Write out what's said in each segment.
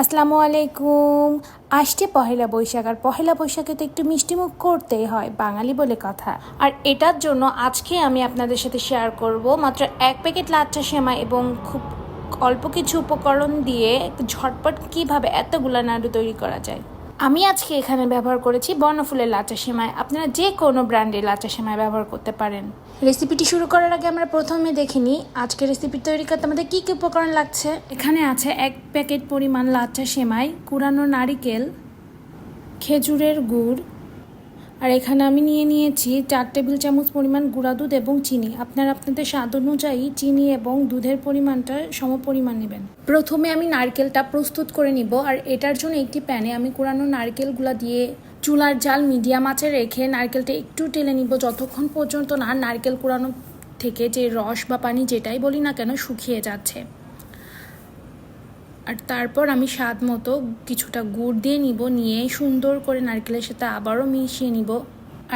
আসসালামু আলাইকুম। আসছে পহেলা বৈশাখ, আর পহেলা বৈশাখে তো একটু মিষ্টিমুখ করতেই হয়, বাঙালি বলে কথা। আর এটার জন্য আজকে আমি আপনাদের সাথে শেয়ার করব মাত্র এক প্যাকেট লাচ্চা সেমা এবং খুব অল্প কিছু উপকরণ দিয়ে ঝটপট কীভাবে এতগুলা নাড়ু তৈরি করা যায়। আমি আজকে এখানে ব্যবহার করেছি বর্ণফুলের লাচা সেমাই। আপনারা যে কোনো ব্র্যান্ডের লাচা সেমাই ব্যবহার করতে পারেন। রেসিপিটি শুরু করার আগে আমরা প্রথমে দেখিনি আজকে রেসিপি তৈরি করতে আমাদের কী কী উপকরণ লাগছে। এখানে আছে এক প্যাকেট পরিমাণ লাচা সেমাই, কুড়ানো নারিকেল, খেজুরের গুড় আর এখানে আমি নিয়ে নিয়েছি চার টেবিল চামচ পরিমাণ গুঁড়া দুধ এবং চিনি। আপনারা আপনাদের স্বাদ অনুযায়ী চিনি এবং দুধের পরিমাণটা সম পরিমাণ নেবেন। প্রথমে আমি নারকেলটা প্রস্তুত করে নিব আর এটার জন্য একটি প্যানে আমি কুড়ানো নারকেলগুলা দিয়ে চুলার জাল মিডিয়াম আঁচে রেখে নারকেলটা একটু টেলে নিব। যতক্ষণ পর্যন্ত না নারকেল কুড়ানো থেকে যে রস বা পানি যেটাই বলি না কেন শুকিয়ে যাচ্ছে। আর তারপর আমি স্বাদ মতো কিছুটা গুড় দিয়ে নিব নিয়ে সুন্দর করে নারকেলের সাথে আবারও মিশিয়ে নিব।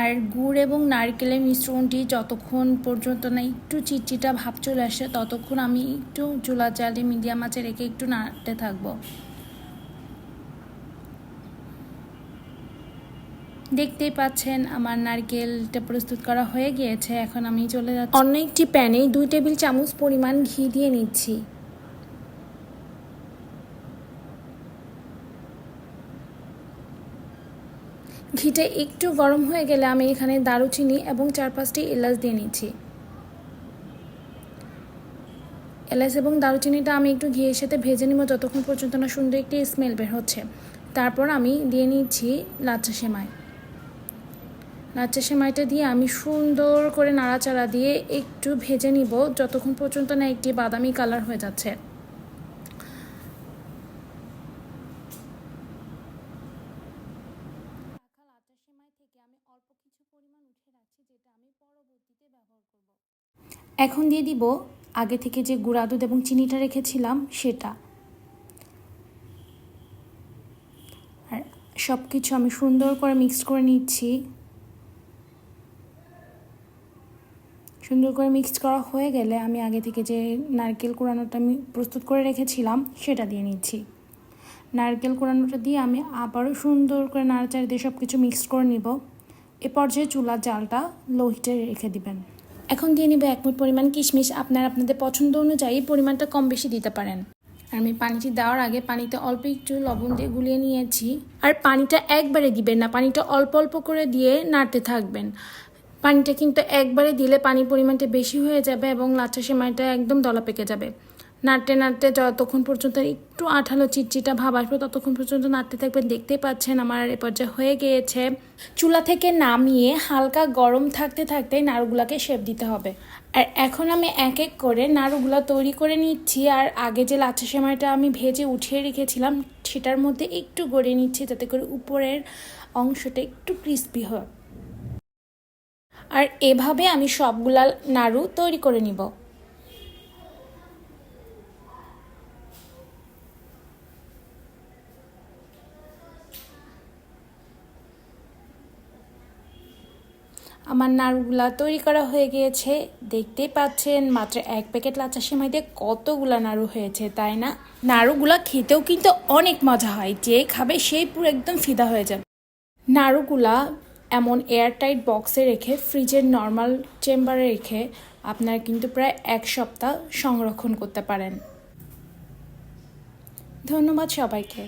আর গুড় এবং নারকেলের মিশ্রণটি যতক্ষণ পর্যন্ত না একটু চিটচিটা ভাব চলে আসে, ততক্ষণ আমি একটু চুলা জালে মিডিয়াম আঁচে রেখে একটু নাড়তে থাকব। দেখতেই পাচ্ছেন আমার নারকেলটা প্রস্তুত করা হয়ে গিয়েছে, এখন আমি চলে যাচ্ছি। অন্য একটি প্যানে দুই টেবিল চামচ পরিমাণ ঘি দিয়ে নিচ্ছি। ঘিটা একটু গরম হয়ে গেলে আমি এখানে দারুচিনি এবং চার পাঁচটি এলাচ দিয়ে নিচ্ছি। এলাচ এবং দারুচিনিটা আমি একটু ঘিয়ের সাথে ভেজে নিব যতক্ষণ পর্যন্ত না সুন্দর একটি স্মেল বের হচ্ছে। তারপর আমি দিয়ে নিচ্ছি লাচ্চা সেমাই। লাচ্চা সেমাইটা দিয়ে আমি সুন্দর করে নাড়াচাড়া দিয়ে একটু ভেজে নিব যতক্ষণ পর্যন্ত না একটি বাদামি কালার হয়ে যাচ্ছে। এখন দিয়ে দিব আগে থেকে যে গুঁড়া দুধ এবং চিনিটা রেখেছিলাম সেটা। আর সব কিছু আমি সুন্দর করে মিক্স করে নিচ্ছি। সুন্দর করে মিক্সড করা হয়ে গেলে আমি আগে থেকে যে নারকেল কোড়ানোটা আমি প্রস্তুত করে রেখেছিলাম সেটা দিয়ে নিচ্ছি। নারকেল কোড়ানোটা দিয়ে আমি আবারও সুন্দর করে নাড়াচাড়া দিয়ে সব কিছু মিক্সড করে নিব। এ পর্যায়ে চুলার জালটা লো হিটে রেখে দিবেন। এখন দিয়ে নিব এক মুঠ পরিমাণ কিশমিশ। আপনার আপনাদের পছন্দ অনুযায়ী পরিমাণটা কম বেশি দিতে পারেন। আর আমি পানিটি দেওয়ার আগে পানিতে অল্প একটু লবণ দিয়ে গুলিয়ে নিয়েছি। আর পানিটা একবারে দিবেন না, পানিটা অল্প অল্প করে দিয়ে নাড়তে থাকবেন। পানিটা কিন্তু একবারে দিলে পানির পরিমাণটা বেশি হয়ে যাবে এবং লাচ্ছা সেমাইটা একদম দলা পেকে যাবে। নাড়তে নাড়তে যতক্ষণ পর্যন্ত একটু আঠালো চিটচিটা ভাব আসবে, ততক্ষণ পর্যন্ত নাড়তে থাকবেন। দেখতেই পাচ্ছেন আমার এ পর্যায়ে হয়ে গিয়েছে। চুলা থেকে নামিয়ে হালকা গরম থাকতে থাকতে নাড়ুগুলাকে শেপ দিতে হবে। আর এখন আমি এক এক করে নাড়ুগুলো তৈরি করে নিচ্ছি, আর আগে যে লাচ্চা সেমাইটা আমি ভেজে উঠিয়ে রেখেছিলাম, সেটার মধ্যে একটু গড়ে নিচ্ছি যাতে করে উপরের অংশটা একটু ক্রিস্পি হয়। আর এভাবে আমি সবগুলা নাড়ু তৈরি করে নিব। আমার নাড়ুগুলা তৈরি করা হয়ে গিয়েছে। দেখতেই পাচ্ছেন, মাত্র এক প্যাকেট লাচা সেমাই দিয়ে কতগুলা নাড়ু হয়েছে, তাই না? নাড়ুগুলা খেতেও কিন্তু অনেক মজা হয়, যে খাবে সেই পুরো একদম ফিদা হয়ে যাবে। নাড়ুগুলা এমন এয়ারটাইট বক্সে রেখে, ফ্রিজের নর্মাল চেম্বারে রেখে আপনারা কিন্তু প্রায় এক সপ্তাহ সংরক্ষণ করতে পারেন। ধন্যবাদ সবাইকে।